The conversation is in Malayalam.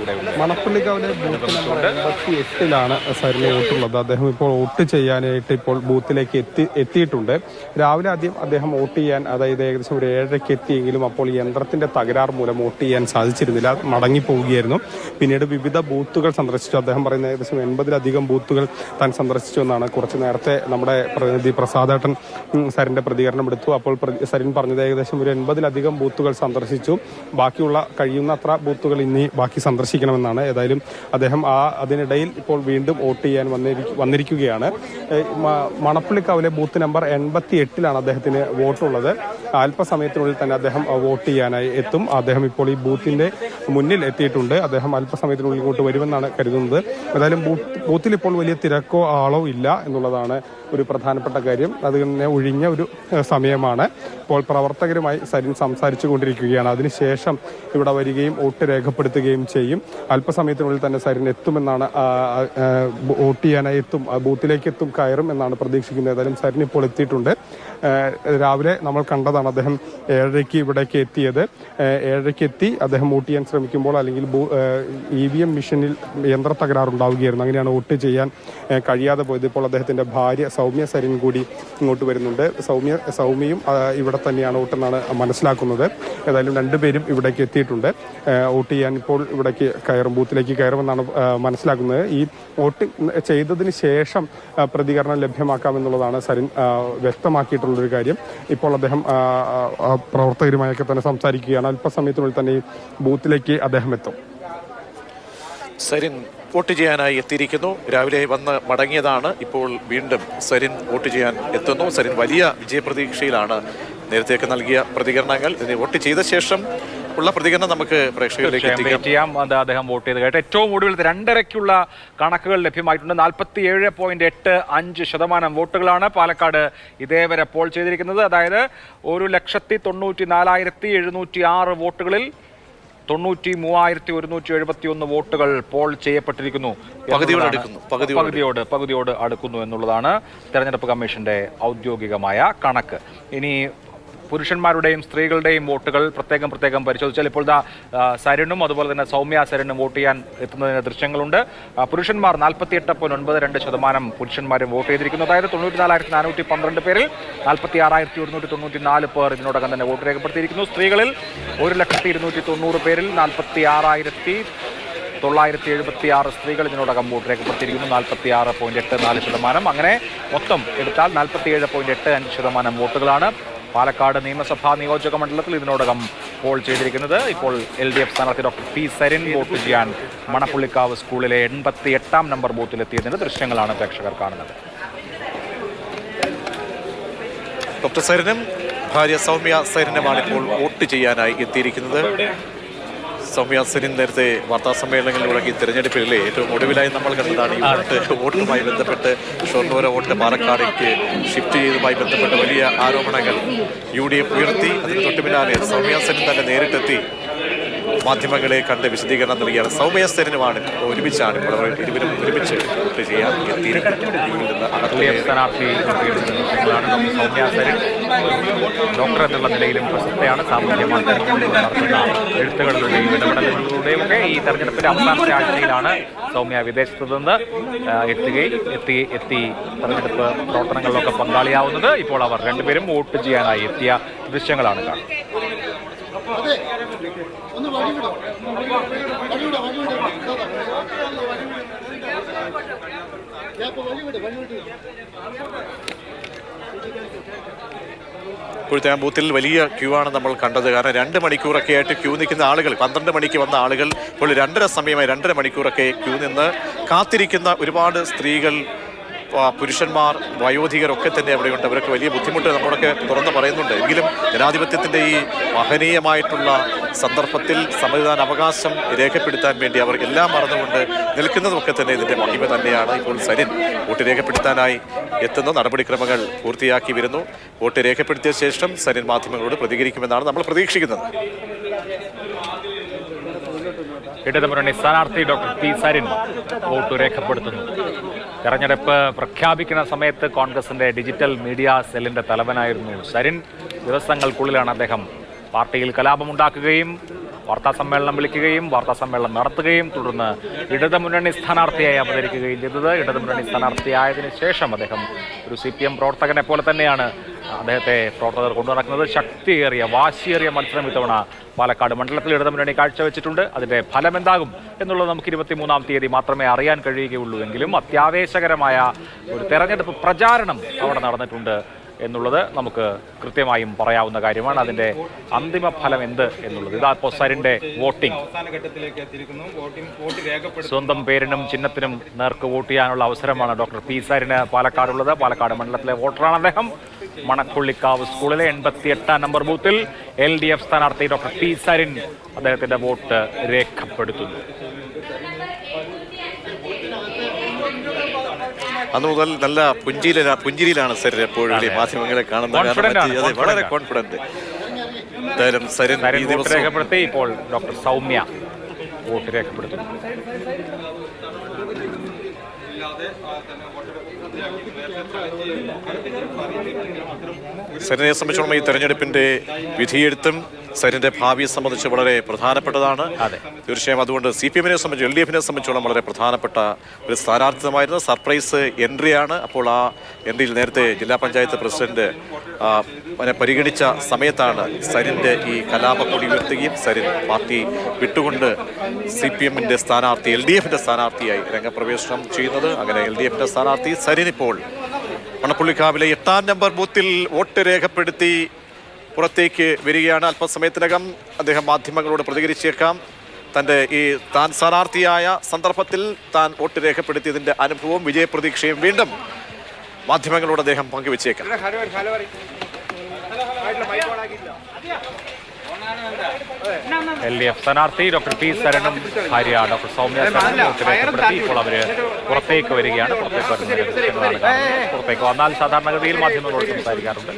കൂടെ മണപ്പള്ളിക്കാവിലെ എട്ടിലാണ് സരിന് വോട്ടുള്ളത്. അദ്ദേഹം ഇപ്പോൾ വോട്ട് ചെയ്യാനായിട്ട് ഇപ്പോൾ ബൂത്തിലേക്ക് എത്തി എത്തിയിട്ടുണ്ട്. രാവിലെ ആദ്യം അദ്ദേഹം വോട്ട് ചെയ്യാൻ അതായത് ഏകദേശം ഒരു ഏഴരയ്ക്ക് എത്തിയെങ്കിലും അപ്പോൾ യന്ത്രത്തിന്റെ തകരാർ മൂലം വോട്ട് ചെയ്യാൻ സാധിച്ചിരുന്നില്ല. മടങ്ങിപ്പോവുകയായിരുന്നു. പിന്നീട് വിവിധ ബൂത്തുകൾ സന്ദർശിച്ചു. അദ്ദേഹം പറയുന്ന ഏകദേശം എൺപതിലധികം ബൂത്തുകൾ താൻ സന്ദർശിച്ചു എന്നാണ് കുറച്ച് നേരത്തെ നമ്മുടെ പ്രതിനിധി പ്രസാദേട്ടൻ സരിന്റെ പ്രതികരണം എടുത്തു. അപ്പോൾ സരിൻ പറഞ്ഞത് ഏകദേശം ഒരു എൺപതിലധികം ബൂത്തുകൾ സന്ദർശിച്ചു. ബാക്കിയുള്ള കഴിയുന്നത്ര ബൂത്തുകൾ ഇനി ബാക്കി സന്ദർശിക്കണമെന്നാണ് ഏതായാലും അദ്ദേഹം ആ അതിനിടയിൽ ഇപ്പോൾ വീണ്ടും വോട്ട് ചെയ്യാൻ വന്നിരി- വന്നിരിക്കുകയാണ്. മണപ്പള്ളിക്കാവിലെ ബൂത്ത് നമ്പർ എൺപത്തി എട്ടിലാണ് അദ്ദേഹത്തിന് വോട്ടുള്ളത്. അല്പസമയത്തിനുള്ളിൽ തന്നെ അദ്ദേഹം വോട്ട് ചെയ്യാനായി എത്തും. അദ്ദേഹം ഇപ്പോൾ ഈ ബൂത്തിന്റെ മുന്നിൽ എത്തിയിട്ടുണ്ട്. അദ്ദേഹം അല്പസമയത്തിനുള്ളിൽ ഇങ്ങോട്ട് വരുമെന്നാണ് കരുതുന്നത്. ഏതായാലും ബൂത്തിൽ ഇപ്പോൾ വലിയ തിരക്കോ ആളോ ഇല്ല എന്നുള്ളതാണ് ഒരു പ്രധാനപ്പെട്ട കാര്യം. അത് തന്നെ ഒഴിഞ്ഞ ഒരു സമയമാണ്. ഇപ്പോൾ പ്രവർത്തകരുമായി സരിൻ സംസാരിച്ചു കൊണ്ടിരിക്കുകയാണ് അതിനുശേഷം ഇവിടെ വരികയും വോട്ട് രേഖപ്പെടുത്തുകയും ചെയ്യും. അല്പസമയത്തിനുള്ളിൽ തന്നെ സരിൻ എത്തുമെന്നാണ് വോട്ട് ചെയ്യാനായി എത്തും ബൂത്തിലേക്ക് എത്തും കയറും എന്നാണ് പ്രതീക്ഷിക്കുന്നത്. ഏതായാലും സരിൻ ഇപ്പോൾ എത്തിയിട്ടുണ്ട്. രാവിലെ നമ്മൾ കണ്ടതാണ് അദ്ദേഹം ഏഴരയ്ക്ക് ഇവിടേക്ക് എത്തിയത്. ഏഴരയ്ക്ക് എത്തി അദ്ദേഹം വോട്ട് ചെയ്യാൻ ശ്രമിക്കുമ്പോൾ അല്ലെങ്കിൽ ഇ വി എം മെഷീനിൽ യന്ത്ര തകരാറുണ്ടാവുകയായിരുന്നു അങ്ങനെയാണ് വോട്ട് ചെയ്യാൻ കഴിയാതെ പോയത്. ഇപ്പോൾ അദ്ദേഹത്തിന്റെ ഭാര്യ സൗമ്യ സരിൻ കൂടി ഇങ്ങോട്ട് വരുന്നുണ്ട്. സൗമ്യ സൗമ്യയും ഇവിടെ തന്നെയാണ് വോട്ടെന്നാണ് മനസ്സിലാക്കുന്നത്. ഏതായാലും രണ്ടുപേരും ഇവിടേക്ക് എത്തിയിട്ടുണ്ട്. വോട്ട് ചെയ്യാൻ ഇപ്പോൾ ഇവിടേക്ക് കയറും ബൂത്തിലേക്ക് കയറുമെന്നാണ് മനസ്സിലാക്കുന്നത്. ഈ വോട്ട് ചെയ്തതിന് ശേഷം പ്രതികരണം ലഭ്യമാക്കാമെന്നുള്ളതാണ് സരിൻ വ്യക്തമാക്കിയിട്ടുള്ളൊരു കാര്യം. ഇപ്പോൾ അദ്ദേഹം പ്രവർത്തകരുമായൊക്കെ തന്നെ സംസാരിക്കുകയാണ്. അല്പസമയത്തിനുള്ളിൽ തന്നെ ഈ ബൂത്തിലേക്ക് അദ്ദേഹം എത്തും. സരിൻ വോട്ട് ചെയ്യാനായി എത്തിയിരിക്കുന്നു. രാവിലെ വന്ന് മടങ്ങിയതാണ്. ഇപ്പോൾ വീണ്ടും സരിൻ വോട്ട് ചെയ്യാൻ എത്തുന്നു. സരിൻ വലിയ വിജയപ്രതീക്ഷയിലാണ് നേരത്തെയൊക്കെ നൽകിയ പ്രതികരണങ്ങൾ. ഇനി വോട്ട് ചെയ്ത ശേഷം ഉള്ള പ്രതികരണം നമുക്ക് പ്രേക്ഷകരിലേക്ക് വെയിറ്റ് ചെയ്യാം. അത് അദ്ദേഹം വോട്ട് ചെയ്ത് കേട്ട്. ഏറ്റവും ഒടുവിൽ രണ്ടരയ്ക്കുള്ള കണക്കുകൾ ലഭ്യമായിട്ടുണ്ട്. നാൽപ്പത്തി ഏഴ് പോയിന്റ് എട്ട് അഞ്ച് ശതമാനം വോട്ടുകളാണ് പാലക്കാട് ഇതേവരെ പോൾ ചെയ്തിരിക്കുന്നത്. അതായത് ഒരു ലക്ഷത്തി തൊണ്ണൂറ്റി നാലായിരത്തി എഴുന്നൂറ്റി ആറ് വോട്ടുകളിൽ തൊണ്ണൂറ്റി മൂവായിരത്തി ഒരുന്നൂറ്റി എഴുപത്തി ഒന്ന് വോട്ടുകൾ പോൾ ചെയ്യപ്പെട്ടിരിക്കുന്നു പകുതിയോട് പകുതിയോട് അടുക്കുന്നു എന്നുള്ളതാണ് തെരഞ്ഞെടുപ്പ് കമ്മീഷന്റെ ഔദ്യോഗികമായ കണക്ക്. ഇനി പുരുഷന്മാരുടെയും സ്ത്രീകളുടെയും വോട്ടുകൾ പ്രത്യേകം പ്രത്യേകം പരിശോധിച്ചാൽ ഇപ്പോൾ ദാ സരനും അതുപോലെ തന്നെ സൗമ്യ സരനും വോട്ട് ചെയ്യാൻ എത്തുന്നതിന് ദൃശ്യങ്ങളുണ്ട്. പുരുഷന്മാർ നാൽപ്പത്തിയെട്ട് പോയിന്റ് ഒൻപത് രണ്ട് ശതമാനം പുരുഷന്മാരും വോട്ട് ചെയ്തിരിക്കുന്നു. അതായത് തൊണ്ണൂറ്റി നാലായിരത്തി നാനൂറ്റി പന്ത്രണ്ട് പേരിൽ നാൽപ്പത്തി ആറായിരത്തി ഒരുന്നൂറ്റി തൊണ്ണൂറ്റി നാല് പേർ ഇതിനോടകം തന്നെ വോട്ട് രേഖപ്പെടുത്തിയിരിക്കുന്നു. സ്ത്രീകളിൽ ഒരു ലക്ഷത്തി ഇരുന്നൂറ്റി തൊണ്ണൂറ് പേരിൽ നാൽപ്പത്തി ആറായിരത്തി തൊള്ളായിരത്തി എഴുപത്തി ആറ് സ്ത്രീകൾ ഇതിനോടകം വോട്ട് രേഖപ്പെടുത്തിയിരിക്കുന്നു. നാൽപ്പത്തി ആറ് പോയിന്റ് എട്ട് നാല് ശതമാനം. അങ്ങനെ മൊത്തം എടുത്താൽ നാൽപ്പത്തി ഏഴ് പോയിന്റ് എട്ട് അഞ്ച് ശതമാനം വോട്ടുകളാണ്. പാലക്കാട് നിയമസഭാ നിയോജക മണ്ഡലത്തിൽ ഇതിനോടകം പോൾ ചെയ്തിരിക്കുന്നത്. ഇപ്പോൾ എൽ ഡി എഫ് സ്ഥാനാർത്ഥി ഡോക്ടർ പി സരിൻ വോട്ട് ചെയ്യാൻ മണപ്പുള്ളിക്കാവ് സ്കൂളിലെ എൺപത്തി എട്ടാം നമ്പർ ബൂത്തിലെത്തിയതിന്റെ ദൃശ്യങ്ങളാണ് പ്രേക്ഷകർ കാണുന്നത്. ഡോക്ടർ സരിനും ഭാര്യ സൗമ്യ സരിനുമാണ് ഇപ്പോൾ വോട്ട് ചെയ്യാനായി എത്തിയിരിക്കുന്നത്. സൗമ്യ സരിൻ നേരത്തെ വാർത്താ സമ്മേളനങ്ങളിലൂടെ ഈ തിരഞ്ഞെടുപ്പിലെ ഏറ്റവും ഒടുവിലായി നമ്മൾ കണ്ടതാണ്. ഈ വോട്ട് വോട്ടുമായി ബന്ധപ്പെട്ട് ഷൊർണൂര വോട്ട് പാലക്കാടേക്ക് ഷിഫ്റ്റ് ചെയ്തതുമായി ബന്ധപ്പെട്ട് വലിയ ആരോപണങ്ങൾ യു ഡി എഫ് ഉയർത്തി. അതിന് തൊട്ടു പിന്നാലെ സൗമ്യ സരിൻ തന്നെ നേരിട്ടെത്തി. മാധ്യമങ്ങളെ കണ്ട് വിശദീകരണം നൽകിയാണ്. സൗമ്യ സരിനുമാണ് ഒരുമിച്ചാണ് ഇരുവരും ഒരുമിച്ച് ചെയ്യാൻ എത്തിയിരിക്കുന്നത് ഡോക്ടർ എന്നുള്ള നിലയിലും പ്രശസ്തയാണ് സാമൂഹ്യ മാധ്യമങ്ങളിൽ നടത്തുന്ന എഴുത്തുകളിലൂടെയും ഇടപെടലുകളിലൂടെയും ഒക്കെ ഈ തെരഞ്ഞെടുപ്പിന്റെ അവസാനത്തെ ആഴ്ചയിലാണ് സൗമ്യ വിദേശത്തു നിന്ന് എത്തുകയും എത്തി എത്തി തെരഞ്ഞെടുപ്പ് പ്രവർത്തനങ്ങളിലൊക്കെ പങ്കാളിയാവുന്നത്. ഇപ്പോൾ അവർ രണ്ടുപേരും വോട്ട് ചെയ്യാനായി എത്തിയ ദൃശ്യങ്ങളാണ് കാണുന്നത്. ഇപ്പോഴത്തെ ആ ബൂത്തിൽ വലിയ ക്യൂ ആണ് നമ്മൾ കണ്ടത്. കാരണം രണ്ട് മണിക്കൂറൊക്കെ ആയിട്ട് ക്യൂ നിൽക്കുന്ന ആളുകൾ പന്ത്രണ്ട് മണിക്ക് വന്ന ആളുകൾ ഇപ്പോൾ രണ്ടര സമയമായി രണ്ടര മണിക്കൂറൊക്കെ ക്യൂ നിന്ന് കാത്തിരിക്കുന്ന ഒരുപാട് സ്ത്രീകൾ പുരുഷന്മാർ വയോധികരൊക്കെ തന്നെ അവിടെയുണ്ട്. അവരൊക്കെ വലിയ ബുദ്ധിമുട്ട് നമ്മളൊക്കെ തുറന്ന് പറയുന്നുണ്ട്. എങ്കിലും ജനാധിപത്യത്തിന്റെ ഈ മഹനീയമായിട്ടുള്ള സന്ദർഭത്തിൽ സമ്മതിദാന അവകാശം രേഖപ്പെടുത്താൻ വേണ്ടി അവർ എല്ലാം മറന്നുകൊണ്ട് നിൽക്കുന്നതൊക്കെ തന്നെ ഇതിന്റെ മഹിമ തന്നെയാണ്. ഇപ്പോൾ സരിൻ വോട്ട് രേഖപ്പെടുത്താനായി എത്തുന്ന നടപടിക്രമങ്ങൾ പൂർത്തിയാക്കി വരുന്നു. വോട്ട് രേഖപ്പെടുത്തിയ ശേഷം സരിൻ മാധ്യമങ്ങളോട് പ്രതികരിക്കുമെന്നാണ് നമ്മൾ പ്രതീക്ഷിക്കുന്നത്. ഇടതുമുന്നണി സ്ഥാനാർത്ഥി ഡോക്ടർ പി സരിൻ വോട്ട് രേഖപ്പെടുത്തുന്നു. തെരഞ്ഞെടുപ്പ് പ്രഖ്യാപിക്കുന്ന സമയത്ത് കോൺഗ്രസിന്റെ ഡിജിറ്റൽ മീഡിയ സെല്ലിന്റെ തലവനായിരുന്നു സരിൻ ദിവസങ്ങൾക്കുള്ളിലാണ് അദ്ദേഹം പാർട്ടിയിൽ കലാപമുണ്ടാക്കുകയും വാർത്താ സമ്മേളനം വിളിക്കുകയും വാർത്താ സമ്മേളനം നടത്തുകയും തുടർന്ന് ഇടതുമുന്നണി സ്ഥാനാർത്ഥിയായി അവതരിക്കുകയും ചെയ്തത്. ഇടതുമുന്നണി സ്ഥാനാർത്ഥിയായതിനു ശേഷം അദ്ദേഹം ഒരു സി പി എം പ്രവർത്തകനെ പോലെ തന്നെയാണ് അദ്ദേഹത്തെ പ്രവർത്തകർ കൊണ്ടുനടക്കുന്നത് ശക്തിയേറിയ വാശിയേറിയ മത്സരം ഇത്തവണ പാലക്കാട് മണ്ഡലത്തിൽ ഇടതുമുന്നണി കാഴ്ചവെച്ചിട്ടുണ്ട്. അതിന്റെ ഫലം എന്താകും എന്നുള്ളത് നമുക്ക് ഇരുപത്തിമൂന്നാം തീയതി മാത്രമേ അറിയാൻ കഴിയുകയുള്ളൂ എങ്കിലും അത്യാവേശകരമായ ഒരു തെരഞ്ഞെടുപ്പ് പ്രചാരണം അവിടെ നടന്നിട്ടുണ്ട് എന്നുള്ളത് നമുക്ക് കൃത്യമായും പറയാവുന്ന കാര്യമാണ്. അതിന്റെ അന്തിമ ഫലം എന്ത് എന്നുള്ളത്. ഇതാ ഇപ്പോൾ സരിന്റെ വോട്ടിംഗ്. സ്വന്തം പേരിനും ചിഹ്നത്തിനും നേർക്ക് വോട്ട് ചെയ്യാനുള്ള അവസരമാണ് ഡോക്ടർ പി സാരിന് പാലക്കാടുള്ളത്. പാലക്കാട് മണ്ഡലത്തിലെ വോട്ടറാണ് അദ്ദേഹം. മണക്കുള്ളിക്കാവ് സ്കൂളിലെ എൺപത്തി എട്ടാം നമ്പർ ബൂത്തിൽ എൽ ഡി എഫ് സ്ഥാനാർത്ഥി ഡോക്ടർ പി സരിൻ അദ്ദേഹത്തിന്റെ വോട്ട് രേഖപ്പെടുത്തുന്നു. അന്ന് മുതൽ നല്ല പുഞ്ചിയില പുഞ്ചിരിയിലാണ് സരിൻ എപ്പോഴും മാധ്യമങ്ങളെ കാണുന്ന കാരണം Confident ആണ്, അതെ, വളരെ കോൺഫിഡന്റ് എന്തായാലും സരിൻ സരിൻ ഈ വോട്ട് രേഖപ്പെടുത്തി ഇപ്പോൾ ഡോക്ടർ സൗമ്യ വോട്ട് രേഖപ്പെടുത്തുന്നു. സരിനെ സംബന്ധിച്ചോളം ഈ തെരഞ്ഞെടുപ്പിന്റെ വിധിയെഴുത്തും സരിന്റെ ഭാവിയെ സംബന്ധിച്ച് വളരെ പ്രധാനപ്പെട്ടതാണ്. അതെ. തീർച്ചയായും അതുകൊണ്ട് സി പി എമ്മിനെ സംബന്ധിച്ച് എൽ ഡി എഫിനെ സംബന്ധിച്ചോളം വളരെ പ്രധാനപ്പെട്ട ഒരു സ്ഥാനാർത്ഥിത്വമായിരുന്നു സർപ്രൈസ് എൻട്രിയാണ്. അപ്പോൾ ആ എൻട്രിയിൽ നേരത്തെ ജില്ലാ പഞ്ചായത്ത് പ്രസിഡന്റ് പരിഗണിച്ച സമയത്താണ് സരിന്റെ ഈ കലാപ കൂടി ഉയർത്തുകയും സരിൻ പാർട്ടി വിട്ടുകൊണ്ട് സി പി എമ്മിന്റെ സ്ഥാനാർത്ഥി എൽ ഡി എഫിന്റെ സ്ഥാനാർത്ഥിയായി രംഗപ്രവേശനം ചെയ്യുന്നത്. അങ്ങനെ എൽ ഡി എഫിന്റെ സ്ഥാനാർത്ഥി സരിൻ ഇപ്പോൾ മണപ്പുള്ളിക്കാവിലെ എട്ടാം നമ്പർ ബൂത്തിൽ വോട്ട് രേഖപ്പെടുത്തി പുറത്തേക്ക് വരികയാണ് അല്പസമയത്തിനകം അദ്ദേഹം മാധ്യമങ്ങളോട് പ്രതികരിച്ചേക്കാം തന്റെ ഈ താൻ സ്ഥാനാർത്ഥിയായ സന്ദർഭത്തിൽ താൻ വോട്ട് രേഖപ്പെടുത്തിയതിന്റെ അനുഭവവും വിജയപ്രതീക്ഷയും വീണ്ടും മാധ്യമങ്ങളോട് അദ്ദേഹം പങ്കുവച്ചേക്കാം എൽ ഡി എഫ് സ്ഥാനാർത്ഥി ഡോക്ടർ പി സരണും ഭാര്യ ഡോക്ടർ സൗമ്യ സരണും ഇപ്പോൾ അവർ പുറത്തേക്ക് വരികയാണ്. പുറത്തേക്ക് വരുന്നത്. പുറത്തേക്ക് വന്നാൽ സാധാരണഗതിയിൽ മാധ്യമങ്ങളോട് സംസാരിക്കാറുണ്ട്.